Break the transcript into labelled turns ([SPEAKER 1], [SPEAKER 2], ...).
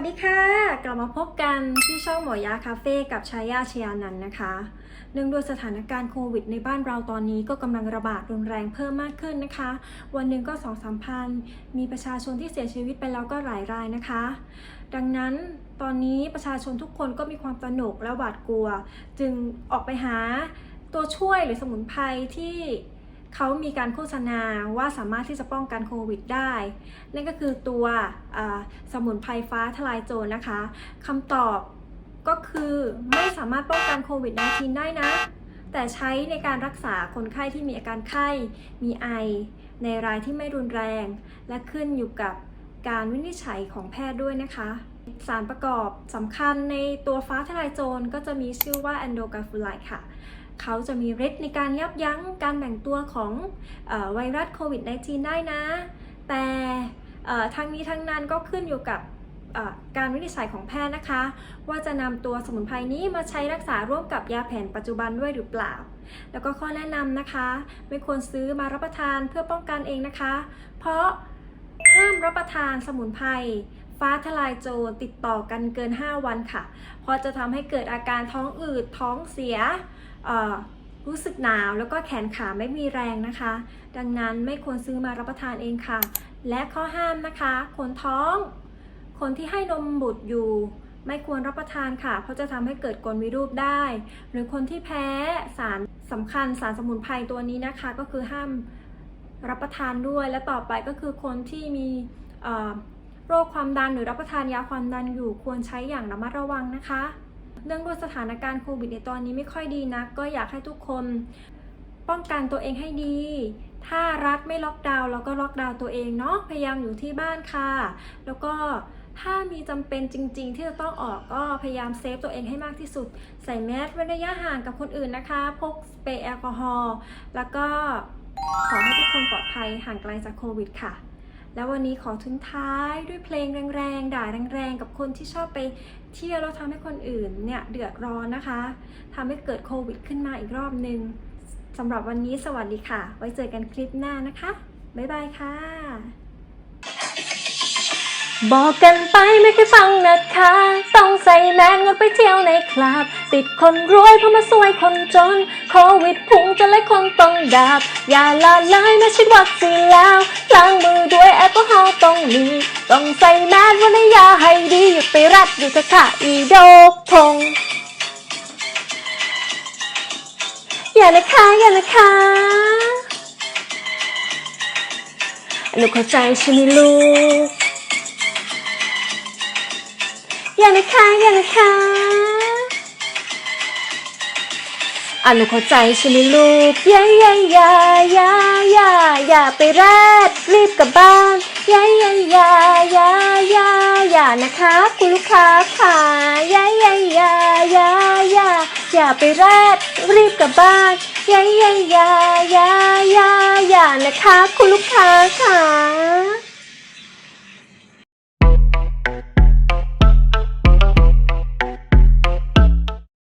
[SPEAKER 1] วัสดีค่ะ กลับมาพบกันที่ช่องหมอยาคาเฟ่กับชายาชยานันนะคะ เนื่องด้วยสถานการณ์โควิดในบ้านเราตอนนี้ก็กำลังระบาดรุนแรงเพิ่มมากขึ้นนะคะ วันหนึ่งก็สองสามพัน มีประชาชนที่เสียชีวิตไปแล้วก็หลายรายนะคะ ดังนั้นตอนนี้ประชาชนทุกคนก็มีความตระหนกและหวาดกลัว จึงออกไปหาตัวช่วยหรือสมุนไพรที่ เขามีการโฆษณาว่าสามารถที่จะป้องกันโควิดได้ นั่นก็คือตัวสมุนไพรฟ้าทลายโจรนะคะคำตอบก็คือไม่สามารถป้องกันโควิด -19 ได้นะ แต่ใช้ในการรักษาคนไข้ที่มีอาการไข้ มีไอ ในรายที่ไม่รุนแรง และขึ้นอยู่กับการวินิจฉัยของแพทย์ด้วยนะคะ สารประกอบสำคัญในตัวฟ้าทลายโจรก็จะมีชื่อว่าแอนโดกาฟูไลค่ะ เขาจะมีฤทธิ์ในการยับยั้งการแบ่งตัวของอไวรัสโควิด -19 ได้นะ แต่ทั้งนี้ทั้งนั้นก็ขึ้นอยู่กับการวินิจฉัยของแพทย์นะคะ ว่าจะนำตัวสมุนไพรนี้มาใช้รักษาร่วมกับยาแผนปัจจุบันด้วยหรือเปล่า แล้วก็ข้อแนะนำนะคะ ไม่ควรซื้อมารับประทานเพื่อป้องกันเองนะคะ เพราะห้ามรับประทานสมุนไพรฟ้าทลายโจรติดต่อกันเกิน 5 วันค่ะ เพราะจะทำให้เกิดอาการท้องอืดท้องเสีย รู้สึกหนาวแล้วก็แขนขาไม่มีแรงนะคะ ดังนั้นไม่ควรซื้อมารับประทานเองค่ะ และข้อห้ามนะคะ คนท้อง คนที่ให้นมบุตรอยู่ ไม่ควรรับประทานค่ะ เพราะจะทำให้เกิดกลวิรูปได้ หรือคนที่แพ้สารสำคัญสารสมุนไพรตัวนี้นะคะ ก็คือห้ามรับประทานด้วย และต่อไปก็คือคนที่มีโรคความดันหรือรับประทานยาความดันอยู่ควรใช้อย่างระมัดระวังนะคะ เนื่องด้วยสถานการณ์โควิดในตอนนี้ไม่ค่อยดีนะก็อยากให้ทุกคนป้องกันตัวเองให้ดี ถ้ารัฐไม่ล็อกดาวน์เราก็ล็อกดาวน์ตัวเองเนาะ พยายามอยู่ที่บ้านค่ะ แล้วก็ถ้ามีจำเป็นจริง ๆ ที่จะต้องออกก็พยายามเซฟตัวเองให้มากที่สุด ใส่แมสเว้นระยะห่างกับคนอื่นนะคะ พกสเปรย์แอลกอฮอล์ แล้วก็ขอให้ทุกคนปลอดภัยห่างไกลจากโควิดค่ะ แล้ววันนี้ขอทิ้งท้ายด้วยเพลงแรงๆ ด่าแรงๆ กับคนที่ชอบไป เที่ยวแล้วทำให้คนอื่นเนี่ยเดือดร้อนนะคะทำให้เกิดโควิดขึ้นมาอีกรอบหนึ่งสำหรับวันนี้สวัสดีค่ะ ไว้เจอกันคลิปหน้านะคะ บ๊ายบายค่ะ
[SPEAKER 2] บอกกันไปไม่เคยฟังนะคะ ต้องใส่แมสงดไปเที่ยวในคลับ ติดคนรวยเพราะมาสวยคนจน โควิดพุ่งจนหลายคนต้องดับ อย่าละเลยนะชิดวัคซีนแล้วล้างมือ ด้วยแอลกอฮอล์ต้องมี ต้องใส่แมสวันยาให้ดีหยุดไปรัดอยู่เถอะค่ะอีโดกพง อย่านะคะ อย่านะคะหนูเข้าใจใช่ไหมลูก อย่านะคะ อย่านะคะ อะหนูเข้าใจใช่ไหมลูกอย่าอย่าอย่าอย่าอย่าอย่าไปแรดรีบกลับบ้านอย่าอย่าอย่าอย่าอย่าอย่านะคะ คุณลูกค้าค่ะอย่าอย่าอย่าอย่าอย่าอย่าไปแรดรีบกลับบ้านอย่าอย่าอย่าอย่าอย่าอย่านะคะ คุณลูกค้าค่ะ